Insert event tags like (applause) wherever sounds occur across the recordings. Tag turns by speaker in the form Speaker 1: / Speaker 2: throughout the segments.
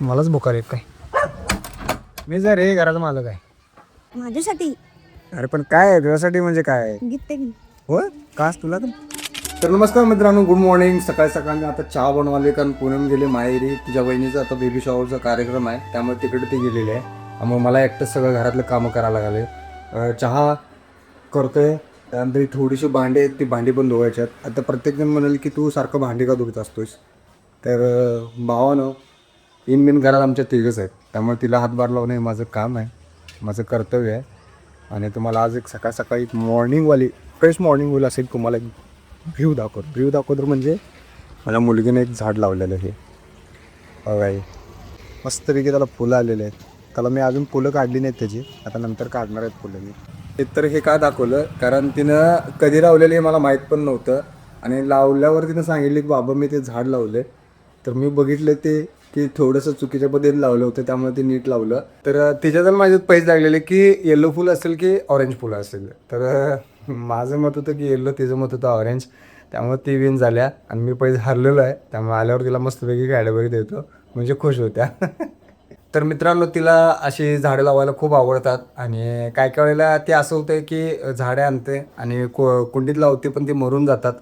Speaker 1: मलाच भुका येत काय मी जर रे घराचा मालक आहे.
Speaker 2: माझ्यासाठी?
Speaker 1: अरे पण काय आहे? तुझ्यासाठी म्हणजे काय आहे? हो कास तुला तर? तर नमस्कार मित्रांनो गुड मॉर्निंग सकाळी सकाळी मी आता चहा बनवाले कारण पुण्यात गेले माहेरी. तिच्या बहिणीचा आता बेबी शॉवरचा कार्यक्रम आहे. त्यामुळे तिकडे ते गेलेले आहे. त्यामुळे मला एकटं सगळं घरातलं कामं करायला लागले. अं, चहा करतोय. त्यानंतर ही थोडीशी भांडी आहेत. ती भांडी पण धुवायची आहेत. आता प्रत्येकजण म्हणाल की तू सारखं भांडी का धुवत असतोस तर अं, भावानं इन बिन घरात आमच्या तिघच आहेत. त्यामुळे तिला हातभार लावणं हे माझं काम आहे. माझं कर्तव्य आहे. आणि तुम्हाला आज एक सकाळ सकाळी मॉर्निंगवाली फ्रेश मॉर्निंग होईल असेल तुम्हाला एक व्ह्यू दाखवतो. व्ह्यू दाखवतो म्हणजे माझ्या मुलगीने एक झाड लावलेलं आहे. अवाई मस्तपैकी त्याला फुलं आलेले आहेत. त्याला मी अजून फुलं काढली नाहीत त्याची. आता नंतर काढणार आहेत फुलं मी. ते तर हे का दाखवलं? कारण तिनं कधी लावलेलं हे मला माहीत पण नव्हतं. आणि लावल्यावर तिनं सांगितले की बाबा मी ते झाड लावले तर मी बघितलं ते की थोडंसं चुकीच्या पद्धतीने लावलं होतं त्यामुळे ते नीट लावलं. तर अं, माझ्यात पैसे लागलेले की येलो फुल असेल की ऑरेंज फुलं असेल. तर माझं मत होतं की येल्लो तिचं मत होतं ऑरेंज त्यामुळे ती विन झाल्या आणि मी पैसे हरलेलो आहे. त्यामुळे आल्यावर तिला मस्तपैकी कॅडबरी देतो. म्हणजे खुश होत्या. (laughs) तर मित्रांनो तिला अशी झाडं लावायला खूप आवडतात. आणि काय काय वेळेला ते असं होतं की झाडे आणते आणि को कुंडीत लावते पण ते मरून जातात.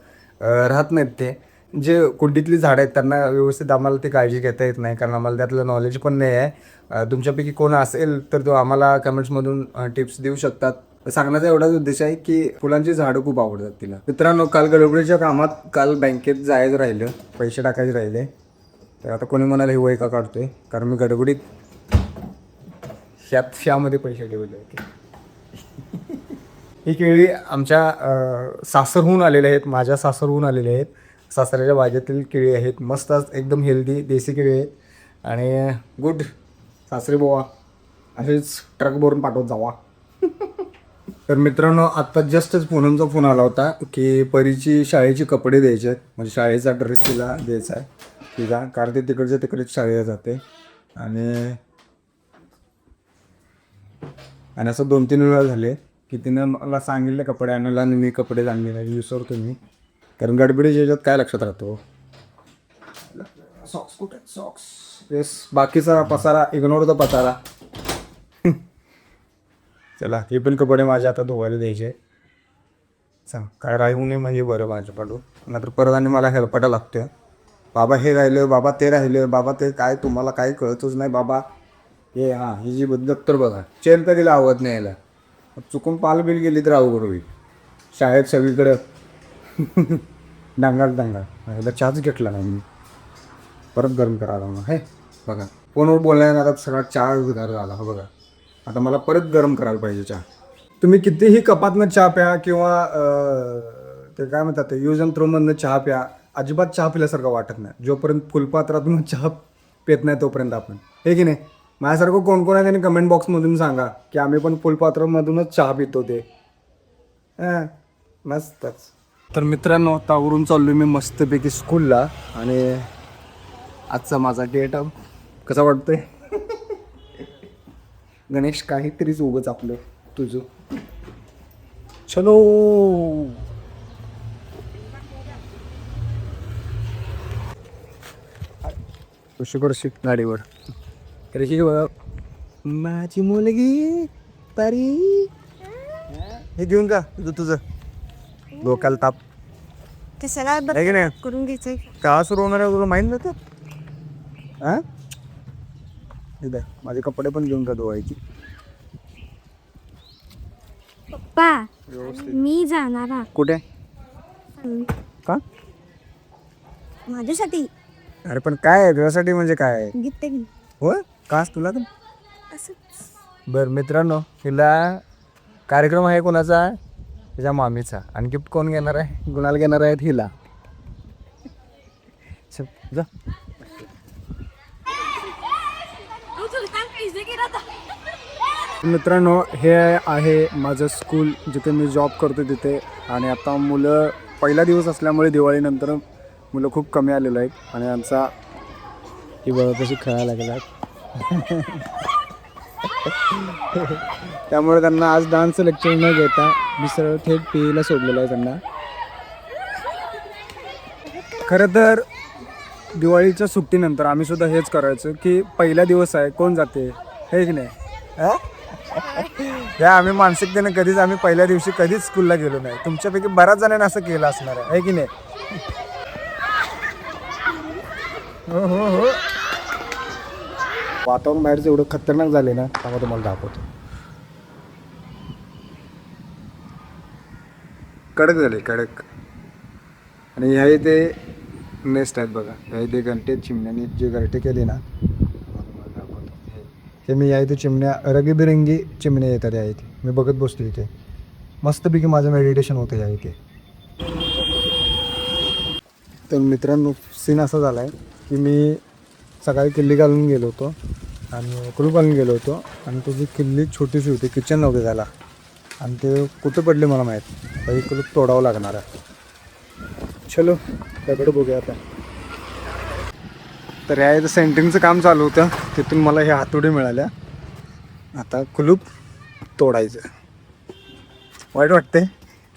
Speaker 1: राहत नाहीत ते. जे कुंडीतली झाडं आहेत त्यांना व्यवस्थित आम्हाला ती काळजी घेता येत नाही कारण आम्हाला त्यातलं नॉलेज पण नाही आहे. तुमच्यापैकी कोण असेल तर तो आम्हाला कमेंट्समधून टिप्स देऊ शकतात. सांगण्याचा एवढाच उद्देश आहे की फुलांची झाडं खूप आवडतात तिला. मित्रांनो काल गडबडीच्या कामात काल बँकेत जायचं राहिलं पैसे टाकायचे राहिले. तर आता कोणी म्हणाले हे वय का काढतोय? कारण मी गडबडीत ह्यात ह्यामध्ये पैसे ठेवले होते. (laughs) ही केळी आमच्या सासरहून आलेले आहेत माझ्या सासरहून आलेले आहेत. सासऱ्याच्या भाज्यातील केळी आहेत. मस्त एकदम हेल्दी देसी केळी आहेत. आणि गुड सासरे बोवा असेच ट्रक भरून पाठवत जावा. (laughs) तर मित्रांनो आत्ता जस्टच पूनमचा फोन आला होता की परीची शाळेची कपडे द्यायचे आहेत. म्हणजे शाळेचा ड्रेस तिला द्यायचा आहे. तिला कारण ते तिकडच्या तिकडेच शाळेला जाते. आणि आणि असं दोन तीन वेळा झाले की तिनं मला सांगितले कपडे आणायला आणि मी कपडे आणले नाही विसरतो मी. कारण गडबडीच्या ह्याच्यात काय लक्षात राहतो? सॉक्स कुठे? सॉक्स येस बाकीचा पसारा इग्नोर द पसारा. चला हे पण कपडे माझ्या आता धुवायला द्यायचे. सांग काय राहू नये म्हणजे बरं माझ्या पाठू नाहीतर परत आणि मला हेल्पटा लागतोय. बाबा हे राहिलं बाबा ते राहिलं बाबा ते काय तुम्हाला काही कळतच नाही बाबा. हे हां ही जी बद्दल तर बघा चेन तर तिला आवडत नाही याला. चुकून पाल बिल गेली तर अवघड होईल. शाळेत सगळीकडं (laughs) डांगाल डांगाल ह्याला चहाच घेतला नाही मी. परत गरम करायला मग हे बघा. फोनवर बोलण्यात आता सगळा चहा गार झाला हा बघा. आता मला परत गरम करायला पाहिजे चहा. तुम्ही कितीही कपातनं चहा प्या किंवा ते काय म्हणतात यूज अँड थ्रोमधनं चहा प्या. अजिबात चहा पिल्यासारखं वाटत नाही. जोपर्यंत फुलपात्रातून (laughs) चहा पेत नाही तोपर्यंत आपण. हे की नाही? माझ्यासारखं कोण कोण आहे त्यांनी कमेंट बॉक्समधून सांगा की आम्ही पण फुलपात्रामधूनच चहा पितो ते. हां मस्तच. तर मित्रांनो आता आवरून चाललो मी मस्तपैकी स्कूलला आणि आजचा माझा डेट कसा वाटतोय? (laughs) गणेश काहीतरीच उगच आपलं तुझं. चलो. कशी शिक गाडीवर. कशी माझी मुलगी तारी. हे घेऊन जा तुझं तुझं. डोक्याला ताप.
Speaker 2: ते सगळं
Speaker 1: आहे की नाही?
Speaker 2: करून घ्यायचंय.
Speaker 1: का सुरू होणार आहे? तुला माहीत नव्हतं? हां? माझे कपडे पण घेऊन जा धुवायची?
Speaker 2: पप्पा मी जाणार.
Speaker 1: कुठे? का?
Speaker 2: माझ्यासाठी.
Speaker 1: अरे पण काय आहे? तुझ्यासाठी म्हणजे काय आहे? हो कास तुला तर? बरं मित्रांनो हिला कार्यक्रम आहे कोणाचा? त्याच्या मामीचा. आणि गिफ्ट कोण घेणार आहे? कुणाला घेणार आहेत हिला. जा. मित्रांनो हे आहे माझं स्कूल जिथे मी जॉब करतो तिथे. आणि आता मुलं पहिला दिवस असल्यामुळे दिवाळीनंतर मुलं खूप कमी आलेलं आहेत. आणि आमचा ही बघा कशी खेळायला लागतात (laughs) त्यामुळे त्यांना आज डान्सचं लेक्चर न घेता मी सरळ थेट पीईला सोडलेलं आहे त्यांना. खरं तर दिवाळीच्या सुट्टीनंतर आम्ही सुद्धा हेच करायचो की पहिला दिवस आहे कोण जाते? हे की नाही? ह्या या आम्ही मानसिकतेने कधीच आम्ही पहिल्या दिवशी कधीच स्कूलला गेलो नाही. तुमच्यापैकी बऱ्याच जणांनी असं केलं असणार आहे है की नाही? हो हो हो. वातावरण बाहेरचं एवढं खतरनाक झाले ना तेव्हा तुम्हाला दाखवतो. कडक झाले कडक. आणि ह्या इथे नेस्ट आहेत बघा. ह्या इथे घंटे चिमण्याने जे घरटे केले ना हे- मी या इथे चिमण्या रंगीबिरंगी चिमण्या येतात या इथे. मी बघत बसतो इथे. मस्तपैकी माझं मेडिटेशन होतं या इथे. तर मित्रांनो सीन असा झाला आहे की मी सकाळी किल्ली घालून गेलो होतो आणि उकळू घालून गेलो होतो. आणि त्याची किल्ली छोटीशी होती किचन नव्हते त्याला. आणि ते कुठं पडले मला माहीत काही कुलूप तोडावं लागणार आहे. चलो त्याकडे बघूया आता. तर या इथं सेंटिंगचं काम चालू होतं. तिथून मला हे हातोडी मिळाल्या. आता कुलूप तोडायचं. वाईट वाटते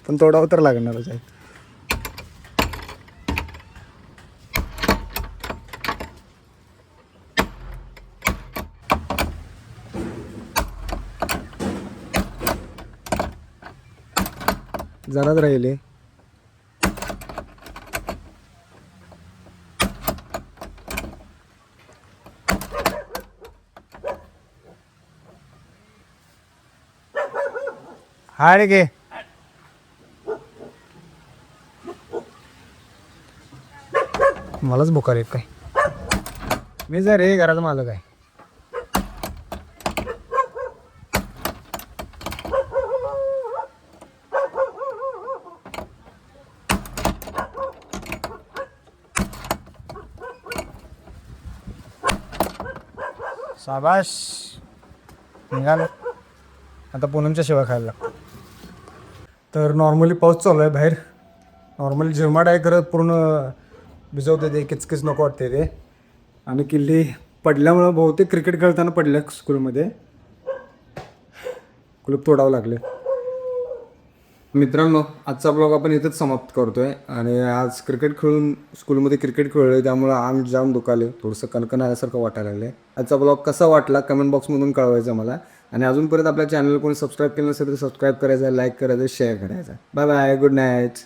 Speaker 1: पण तोडावं तर लागणारच आहे. जराच राहिले. हाड रे गे. मलाच बुकार येत काय? मी जर रे घराचा मालक आहे. साबाश निघालो. आता पूनमच्या शिवाय खायला लागतो तर नॉर्मली पाऊस चालू आहे बाहेर. नॉर्मली झिरमाट आहे खरं पूर्ण भिजवते ते किचकिच नको वाटते ते. आणि किल्ली पडल्यामुळं बहुतेक क्रिकेट खेळताना पडल्या स्कूलमध्ये कुलूप तोडावं लागले.
Speaker 3: मित्रांनो आजचा ब्लॉग आपण इथंच समाप्त करतोय आणि आज क्रिकेट खेळून स्कूलमध्ये क्रिकेट खेळलोय त्यामुळं अंग जाम दुखाले थोडंसं कणकण आल्यासारखं वाटायला लागले आजचा ब्लॉग कसा वाटला कमेंट बॉक्समधून कळवायचा मला. आणि अजूनपर्यंत आपल्या चॅनल कोणी सबस्क्राईब केलं नसेल तर सबस्क्राईब करायचं लाईक करायचं शेअर करायचं. Bye bye good night